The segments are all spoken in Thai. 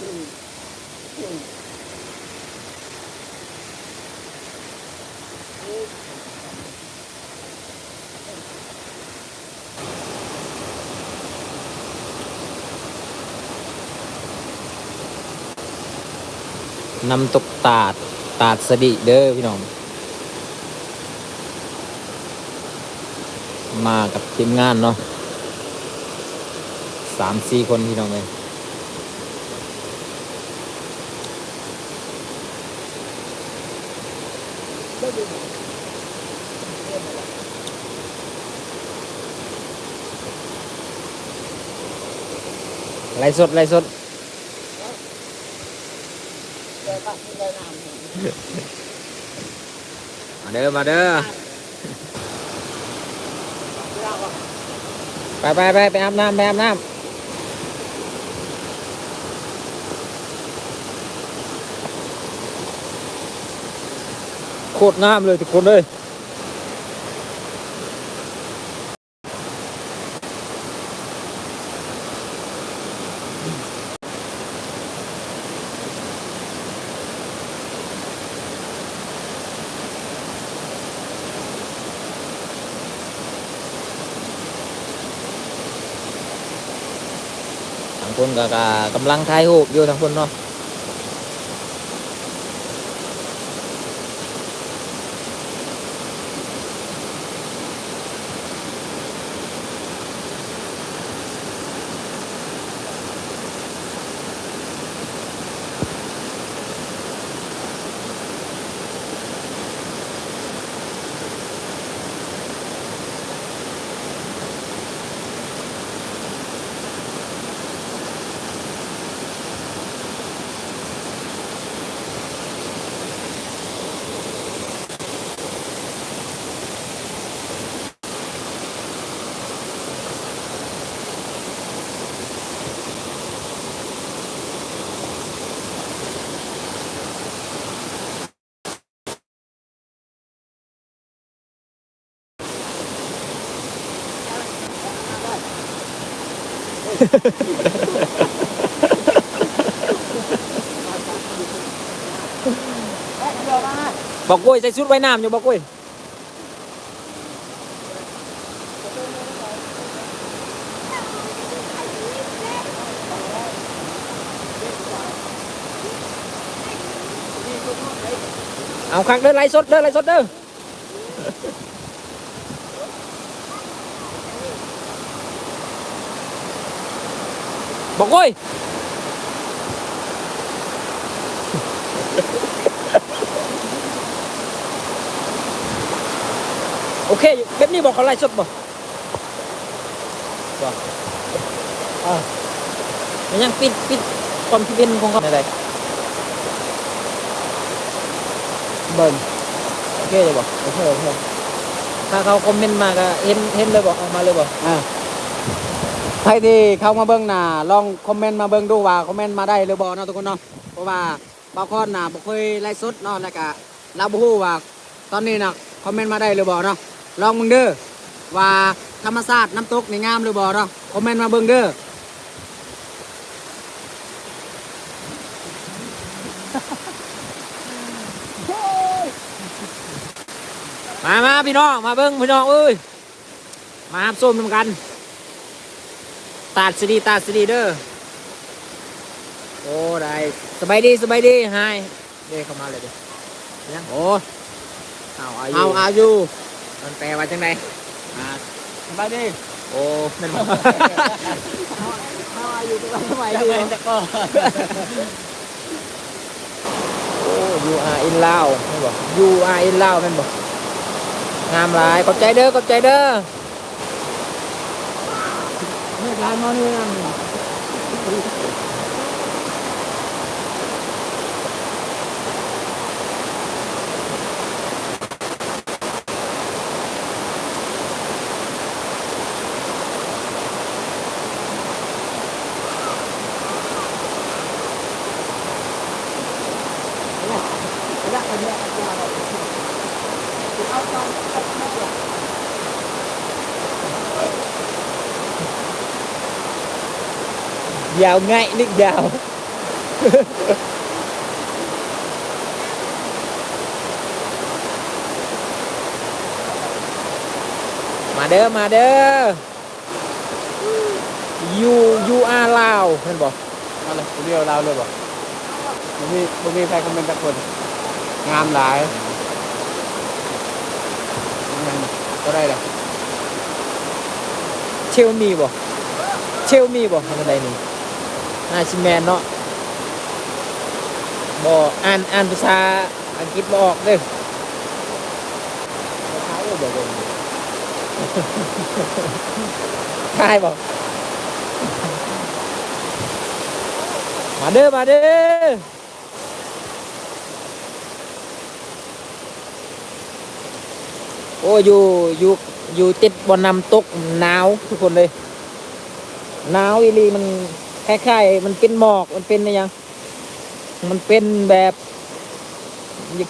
นำตกตาด ตาดสดิเด้อพี่น้อง มากับทีมงานเนาะสามสี่คนพี่น้องเลย ไล่สดไล่สดมาเด้อมาเด้อ ไปไปไปไปอาบน้ำไปอาบน้ำโคตรงามเลยทุกคนเลยทางคนก็ก็กำลังถ่ายรูปอยู่ทางคนเนาะ บอกกุ้ยใส่ชุดว่ายน้ำอยู่บอ กกุ้ยเอาคักเด้อไล่สดเด้อไล่สดเด้อบอกกุ้ยโอเคอยู่แบบนี้บอกเขาไล่สดบ่บ่อ่ามันยังปิดปิดความคิดเห็นของเขาอะไรเบิ่งโอเคเลยบ่โอเคโอเคถ้าเขาคอมเมนต์มาก็เห็นเห็นเลยบ่ออกมาเลยบ่อ่า ใครที่เข้ามาเบิ้งหน่ะลองคอมเมนต์มาเบิ้งดูว่าคอมเมนต์มาได้หรือบ่เนาะทุกคนเนาะเพราะว่าบางคนน่ะบ่เคยไลฟ์สดเนาะแล้วก็ราบ่ฮู้ว่าตอนนี้น่ะคอมเมนต์มาได้หรือบ่เนาะลองมึงเด้อว่าธรรมชาติน้ำตกนี่งามหรือบ่เนาะคอมเมนต์มาเบิ้งเด้อมามาพี่น้องมาเบิ่งพี่น้องเอ้ยมาหาส้มนำกัน ตาดสดีตาดสดีเด้อโอ้ได้สบายดีสบายดีไฮเด้เข้ามาเลยเด้อยังโอ้เอาอายุเอาอายุมันแปลว่าจังไดอ่าสบายดีโอ้นั่นบ่เอาอายุตัวสบายดีตะก็โอ้ you are in ลาวแม่นบ่ you are in ลาวแม่นบ่งามหลายขอบใจเด้อขอบใจเด้อ ไม่ทานมานี่ ยาวง่ายนึกยาว มาเด้อมาเด้อยูยูอาลาวเห็นบอกเอาเลยเรียวเราเลยบ่บ่มีบ่มีใครคอมเมนต์สักคน งามหลายงามก็ได้ละเชลมีบ่เชลมีบ่ทำอะไรนี่ น่าชิแมนเนาะบ่อ่านอ่านภาษาอังกฤษบออกเด้อเท้าเดี๋ยวเดี๋ยวใช่บ่มาเด้อมาเด้อโอ้อยู่อยู่อยู่ติดบนน้ำตกหนาวทุกคนเลยหนาวอีลีมัน คล้ายๆมันเป็นหมอกมันเป็นอะไรยังมันเป็นแบบ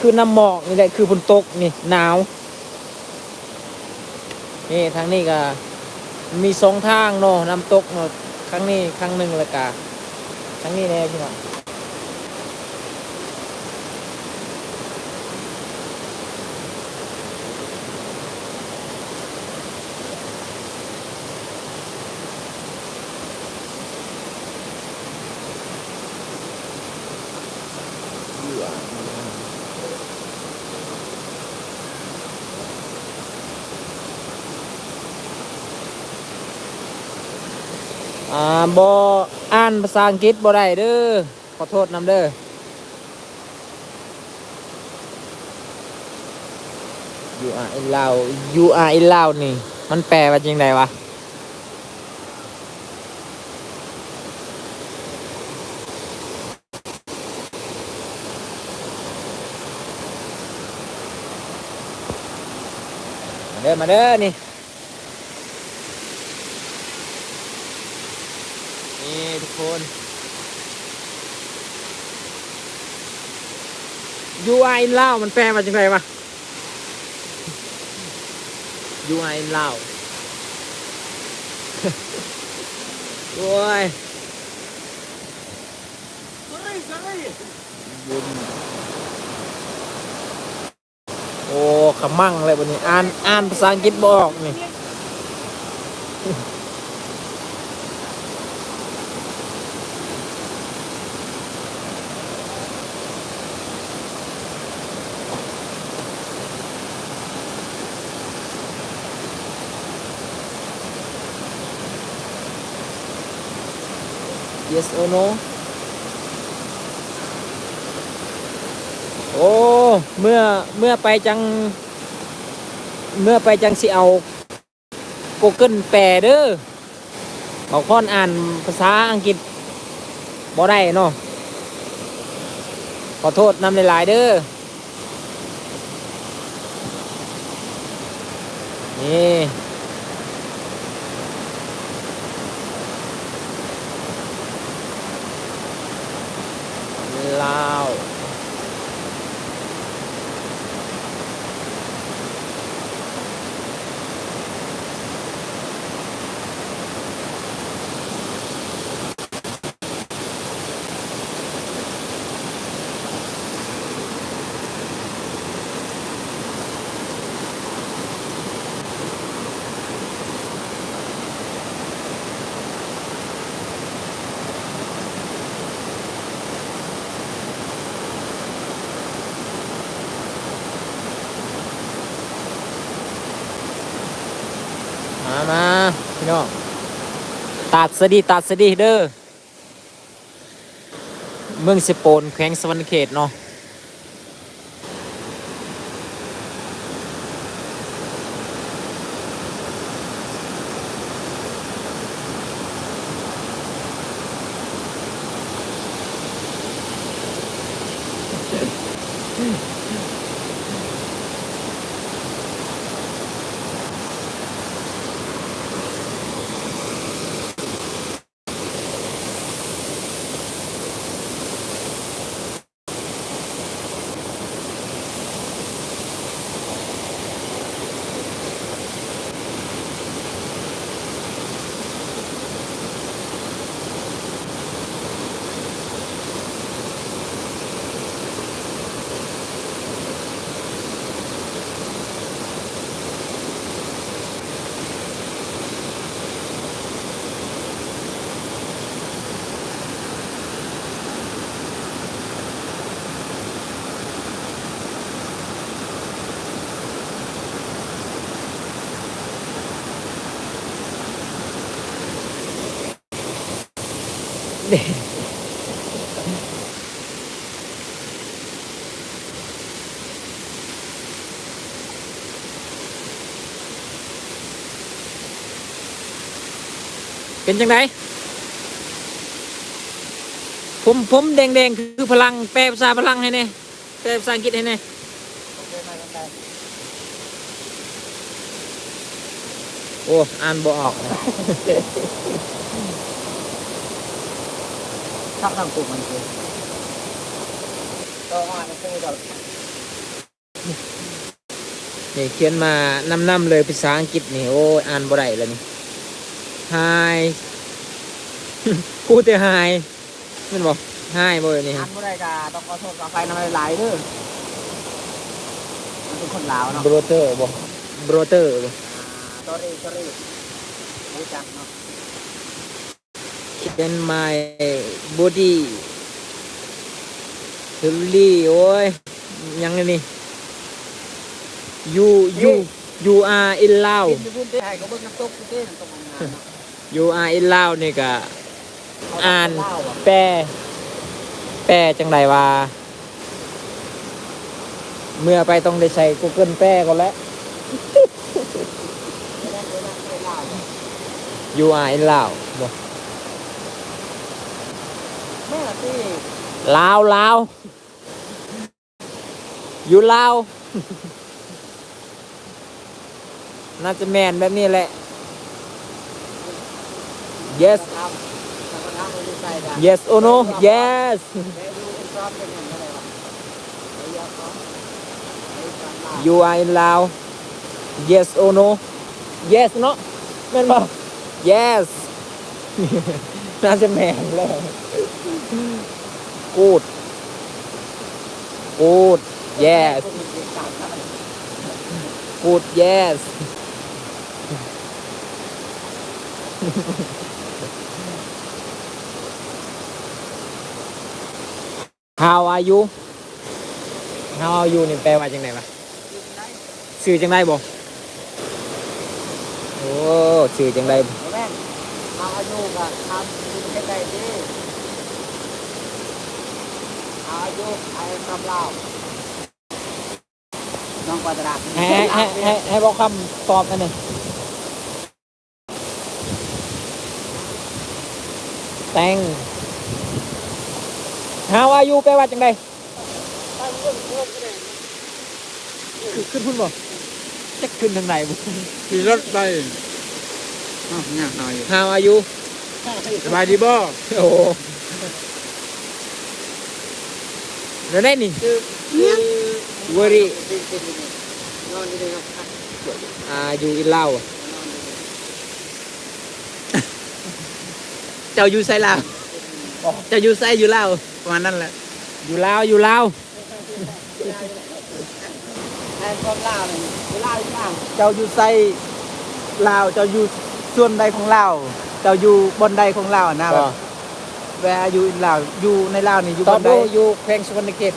คือน้ำหมอกนี่แหละคือฝนตกนี่หนาวนี่ทางนี้ก็มีสองทางเนาะน้ำตกเนาะครั้งนี้ครั้งหนึ่งละกาครั้งนี้แน่พี่น้อง บออ่านภาษาอังกฤษบ่ได้เด้อ ขอโทษนำเด้อ you are in ลาว you are in ลาวนี่ มันแปลว่าจริงไดวะ มาเด้อ มาเด้อ นี่ นี่ทุก คน UI in ลาวมันแปลว่าจังไดวะ UI in ลาวโอ้ยบุญโอ้ขมั่งเลยวันนี้ อ่าน อ่านภาษาอังกฤษบอกนี่ yes or no โอ้ เมื่อ เมื่อไปจัง เมื่อไปจังสิเอา Google แปลเด้อบอกพ่อนอ่านภาษาอังกฤษบ่ได้เนาะ ขอโทษนำหลายๆเด้อ นี่ ลาว มามา พี่น้องตัดสดีตัดสดีเด้อเมืองสิโปนแขวงสวรรณเขตเนาะ เป็นจังไดผมผมแดงๆคือพลังแปลภาษาพลังให้แน่แปลภาษาอังกฤษให้แน่โอ้ อ่านบ่ออก ชักทางกลุ่มมันคือก็อ่านมันคือแบบนี่เขียนมานำนำๆเลยภาษาอังกฤษนี่โอ้ยอ่านบ่ได้แล้วนี่ Hi พูดแต่ Hi มันบอก Hi บ่เลยนี่อ่านบ่ได้ก็ต้องขอโทษขอไฟน้ำหลายๆเด้อมันเป็นคนลาวเนาะบรเตอร์บ่บรเตอร์บ่สอรี่สอรี่รู้จักเนาะ เขียน my body ทุลี่โอ้ยยังไงนี่ you you you are in Lao ยู่พื้นเบิ่งน้ำตกอยู่ที่น้ำตกงามๆเนาะ you are in Lao นี่ก็อ่านแปลแปลจังไดว่า เมื่อไปต้องได้ใช้ Google แปลก่อนแล้วไม่ได้ไม่ได้ไม่ได้เล่า you are in Lao บอ ลาวลาวอยู่ลาวน่าจะแมนแบบนี้แหละ yes yes or no yes เดี๋ยวดูอีกรอบเป็นลา you are in ลาว yes or no yes เนาะแม่นบ่ yes น่าจะแมนเลย good good yes good yes How are you How are you นี่แปลว่าจังไดวะสื่อจังไดบ่โอ้สื่อจังไดแม่นเอาอายุกับทำดูให้ได้ดิเอาอายุไอ้คำเล่าน้องกวาดราษให้ให้ให้ให้บอกคำตอบกันหนึ่งแตง How are you แปลว่าจังไดคือขึ้นพุ่นบ่จะขึ้นทางไหนบ่ขี่รถไป อ้าวเนี่ยหน่อย How are you สบายดีบ่โอ้โหเดี๋ยวได้นี่ Worry นอนดีๆครับอ่าอยู่อินลาวอะเจ้าอยู่ไซลาวเจ้าอยู่ไซอยู่ลาวประมาณนั้นแหละอยู่ลาวอยู่ลาวไอ้คำเล่าเนี่ยเล่าอีกอย่างเจ้าอยู่ไซลาวเจ้าอยู่ ส่วนใดของลาวเจ้าอยู่บนใดของลาวนะแบบแวร์อยู่อินลาวอยู่ในลาวนี่อยู่ตบอบนใดดูอยู่แขวงสวรรณเขต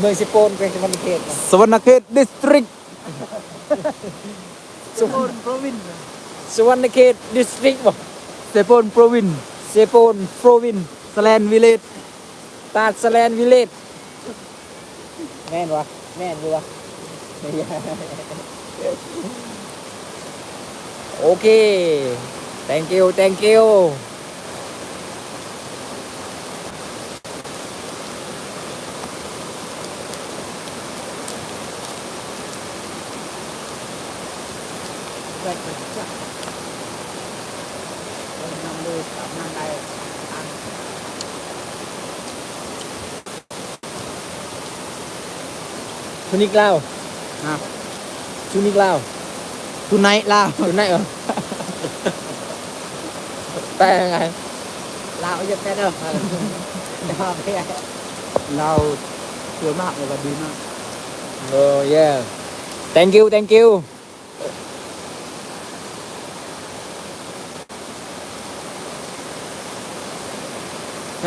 เมืองสิโปนแขวงสวรรณเขตสวรรณเขตดิสตริกสวรรณโปรวินสวรรณเขตดิสตริกบ่เซโปนโปรวินเซโปนโปรวินสแลนวิเลตตาดสแลนวิลเลจแม่นวะแม่นอยู่วะ โอเค thank you thank you เกิดเป็นจ้ะเป็นนำเลยกับนั่นได้อันทุนิกลาวอะทุนิกลา วทุนไนลาวทุนไหนเหรอ แปลยังไง ลาวจะแพ้เด้อเดี๋ยวไปเราสวยมากเลยว่าดีมากโอ้ yeah thank you thank you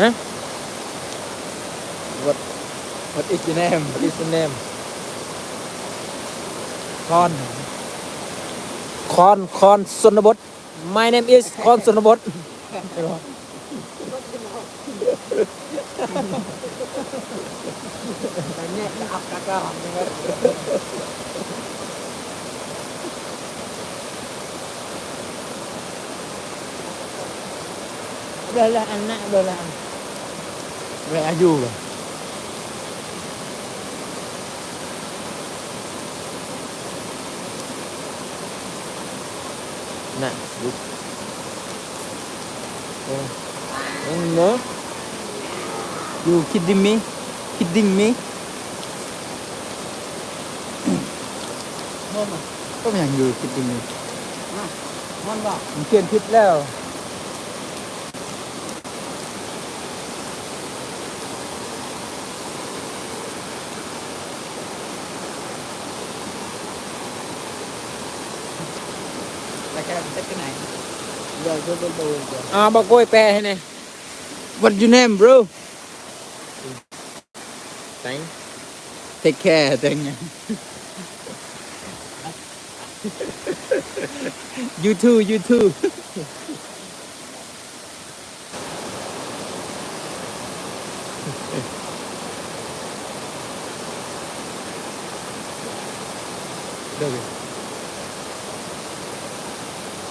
ฮะ what what is your name what is your name คอน คอนคอนสนบท my name is คอนสนบทคแต่เนี่ยอับกะกะนี่ครับเดินละอันนะเดินละอัน Where are you น่ะลุกเออเนาะ You kidding me kidding me ม่อนบ่ก็ไม่ยังอยู่ kidding me ม่อนบ่มันเปลี่ยนทิศแล้ว แต่แกจะไปไหนเดี๋ยวจะไปดูเดี๋ยว อ่าบอกกล้วยแปร ให้หน่อย What your name bro ไหน Take care ตัวเนี้ You too you too เดี๋ยว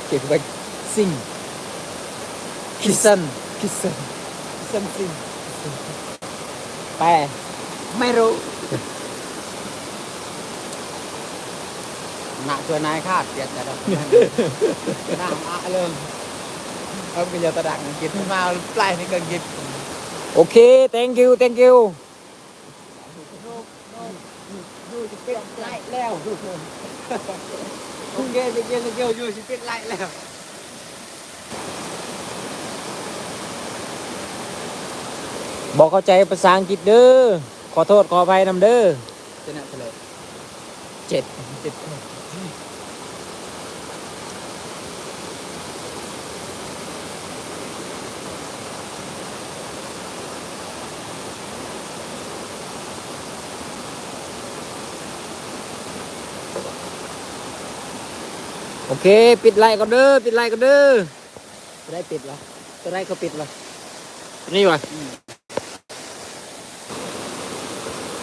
เก็บไว้ซิงคิสันคิสันคิสันซิงแปรไม่รู้หนักตัวนายคาดเสียแต่ดอกหน้ามาเลยเอาไปยาตะดักกินมาปลายนี่ก็กินโอเค thank you thank you ดูจะเป็นไล่แล้ว โอเคจะเกียวจะเกี่ยวอยู่จะเป็นไล่แล้วบอกเข้าใจภาษาอังกฤษเด้อ ขอโทษขออภัยนำเด้อเจ็ดเจ็ด เค ปิดไลน์ก็เด้อปิดไลน์ก็เด้อจะได้ปิดเหรอจะได้เขาปิดเหรอนี่วะอืม